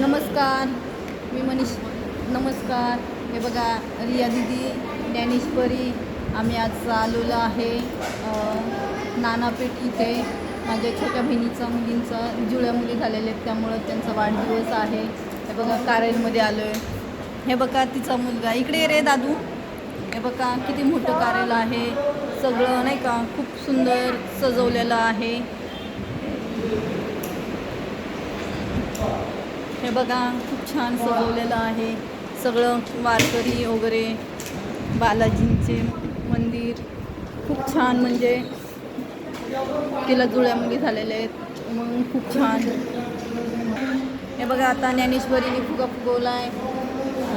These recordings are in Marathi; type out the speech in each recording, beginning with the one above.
नमस्कार. मी मनीष. नमस्कार. हे बघा रिया दिदी ज्ञानेश्वरी आम्ही आज आलेलो आहे नानापेठ इथे. माझ्या छोट्या बहिणीचा मुलींचा जुळ्या मुली झालेल्या आहेत त्यामुळं त्यांचा वाढदिवस आहे. हे बघा कारेलमध्ये आलो आहे हे बघा तिचा मुलगा. इकडे रे दादू. हे बघा किती मोठं कारेल आहे. सगळं नाही का खूप सुंदर सजवलेलं आहे. बघा खूप छान सजवलेलं आहे. सगळं वारकरी वगैरे बालाजींचे मंदिर खूप छान म्हणजे तिला जुळ्या मुली झालेल्या आहेत. मग खूप छान. हे बघा आता ज्ञानेश्वरीने फुगा फुगवला आहे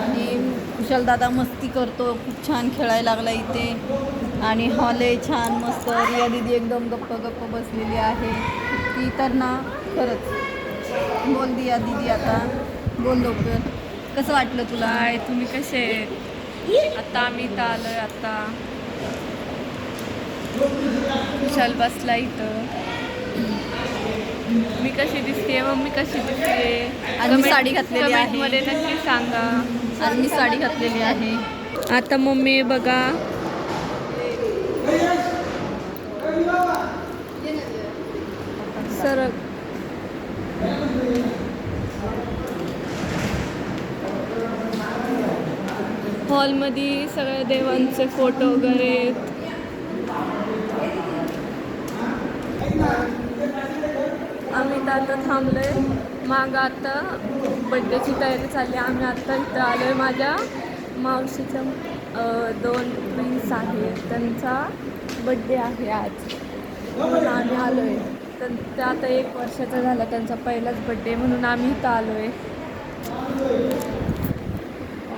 आणि कुशलदादा मस्ती करतो. खूप छान खेळायला लागला इथे. आणि हॉल आहे छान मस्त. रिया दिदी एकदम गप्प गप्प बसलेली आहे. ती तर ना खरंच. बोल दिया दिदी आता. बोल लवकर. कसं वाटलं तुला? हाय तुम्ही कसे आहेत? आता आम्ही इथं आलोय आता. विशाल बसला इथं. मी कशी दिसते मम्मी कशी दिसते आणि मी साडी घातलेली आहे. मध्ये नक्की सांगा. आज मी साडी घातलेली आहे. आता मम्मी बघा. सरक हॉलमध्ये सगळ्या देवांचे फोटो वगैरे. आहेत. आम्ही तर आता थांबलोय. मागं आता बड्डेची तयारी चालली. आहे. आम्ही आता इथं आलो आहे माझ्या मावशीच्या दोन ट्विन्स आहेत त्यांचा बड्डे आहे आज. म्हणून आम्ही आलो आहे तर त्या आता एक वर्षाचा झाला त्यांचा पहिलाच बड्डे म्हणून आम्ही इथं आलो आहे